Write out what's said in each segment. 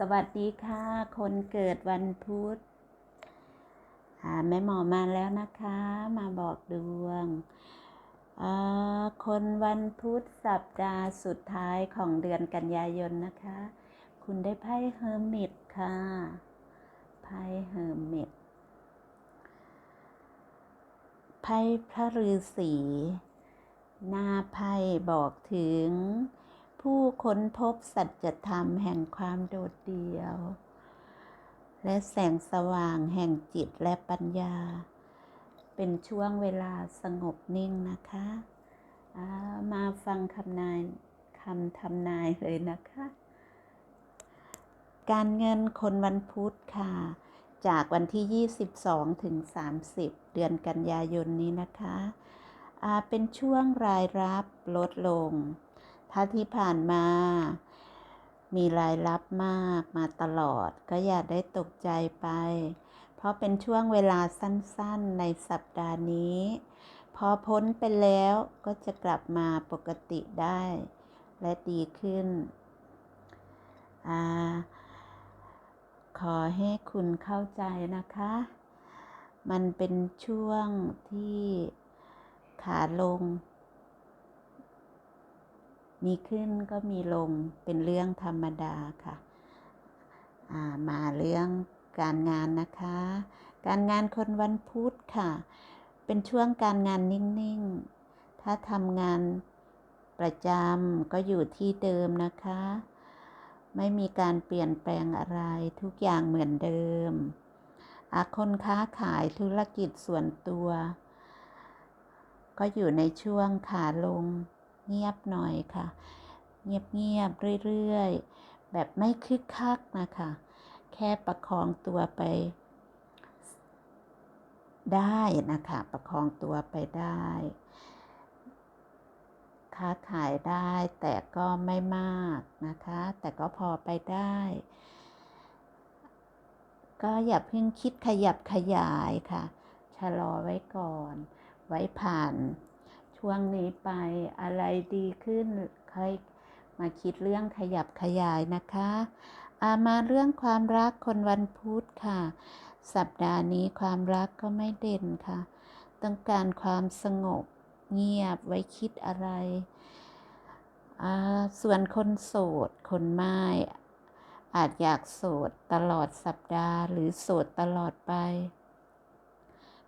สวัสดีค่ะ คนเกิดวันพุธอ่าแม่หมอมาแล้วนะคะ มาบอกดวงอ่าคนวันพุธสัปดาห์สุดท้ายของเดือนกันยายนนะคะ คุณได้ไพ่เฮอร์มิตค่ะ ไพ่เฮอร์มิตไพ่พระฤาษีหน้าไพ่บอกถึง ผู้ค้นพบสัจธรรมแห่งความโดดเดี่ยว และแสงสว่างแห่งจิตและปัญญา เป็นช่วงเวลาสงบนิ่งนะคะามาฟังคำนายคำทำนายเลยนะคะ การเงินคนวันพุธค่ะ จากวันที่ 22 ถึง 30 เดือนกันยายนนี้นะคะ เป็นช่วงรายรับลดลง ถ้าที่ผ่านมา มีรายรับมากมาตลอด ก็อย่าได้ตกใจไป เพราะเป็นช่วงเวลาสั้นๆในสัปดาห์นี้ พอพ้นไปแล้วก็จะกลับมาปกติได้ และดีขึ้นอขอให้คุณเข้าใจนะคะ มันเป็นช่วงที่ขาลง มีขึ้นก็มีลงเป็นเรื่องธรรมดาค่ะามาเรื่องการงานนะคะ การงานคนวันพุธค่ะ เป็นช่วงการงานนิ่งๆ ถ้าทำงานประจำก็อยู่ที่เดิมนะคะ ไม่มีการเปลี่ยนแปลงอะไรทุกอย่างเหมือนเดิมคนค้าขายธุรกิจส่วนตัว ก็อยู่ในช่วงขาลง เงียบหน่อยค่ะ เงียบๆเรื่อยๆ แบบไม่คึกคักนะคะ แค่ประคองตัวไป ได้นะคะ ประคองตัวไปได้ค้าขายได้แต่ก็ไม่มากนะคะ แต่ก็พอไปได้ ก็อย่าเพิ่งคิดขยับขยายค่ะ ชะลอไว้ก่อน ไว้ผ่าน ช่วงนี้ไปอะไรดีขึ้นใค่อยมาคิดเรื่องขยับขยายนะคะอามาเรื่องความรักคนวันพุธค่ะ สัปดาห์นี้ความรักก็ไม่เด่นค่ะ ต้องการความสงบเงียบไว้คิดอะไร ส่วนคนโสด คนไม่อาจอยากโสดตลอดสัปดาห์ หรือโสดตลอดไป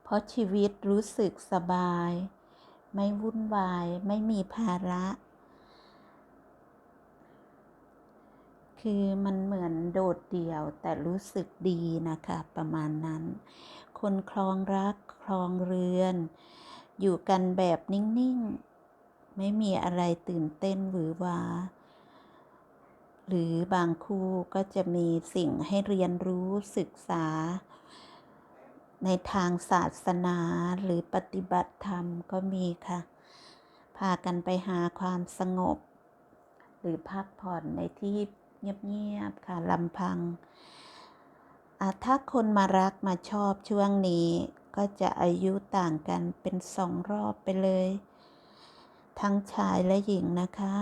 เพราะชีวิตรู้สึกสบาย ไม่วุ่นวาย ไม่มีภาระ คือมันเหมือนโดดเดี่ยวแต่รู้สึกดีนะคะ ประมาณนั้น คนคลองรักคลองเรือน อยู่กันแบบนิ่ง ๆ ไม่มีอะไรตื่นเต้นหรือวาหรือบางคู่ก็จะมีสิ่งให้เรียนรู้ศึกษา ในทางศาสนาหรือปฏิบัติธรรมก็มีค่ะ พากันไปหาความสงบ หรือพักผ่อนในที่เงียบๆค่ะลำพัง ถ้าคนมารักมาชอบช่วงนี้ ก็จะอายุต่างกันเป็นสองรอบไปเลย ทั้งชายและหญิงนะคะ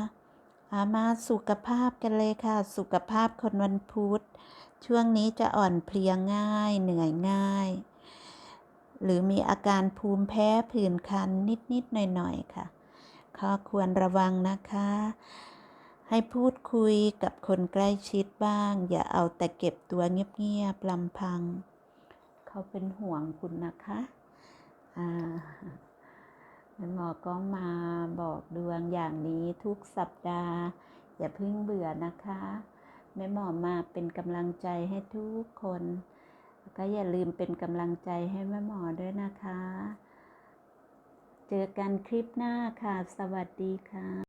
ามาสุขภาพกันเลยค่ะ สุขภาพคนวันพุธช่วงนี้จะอ่อนเพลียง่าย เหนื่อยง่าย หรือมีอาการภูมิแพ้ผื่นคันนิดๆหน่อยๆค่ะข้อควรระวังนะคะ ให้พูดคุยกับคนใกล้ชิดบ้าง อย่าเอาแต่เก็บตัวเงียบๆลำพัง เขาเป็นห่วงคุณนะคะอ่าหมอก็มาบอกดวงอย่างนี้ทุกสัปดาห์ อย่าเพิ่งเบื่อนะคะ แม่หมอมาเป็นกำลังใจให้ทุกคน ก็อย่าลืมเป็นกำลังใจให้แม่หมอด้วยนะคะ เจอกันคลิปหน้าค่ะ สวัสดีค่ะ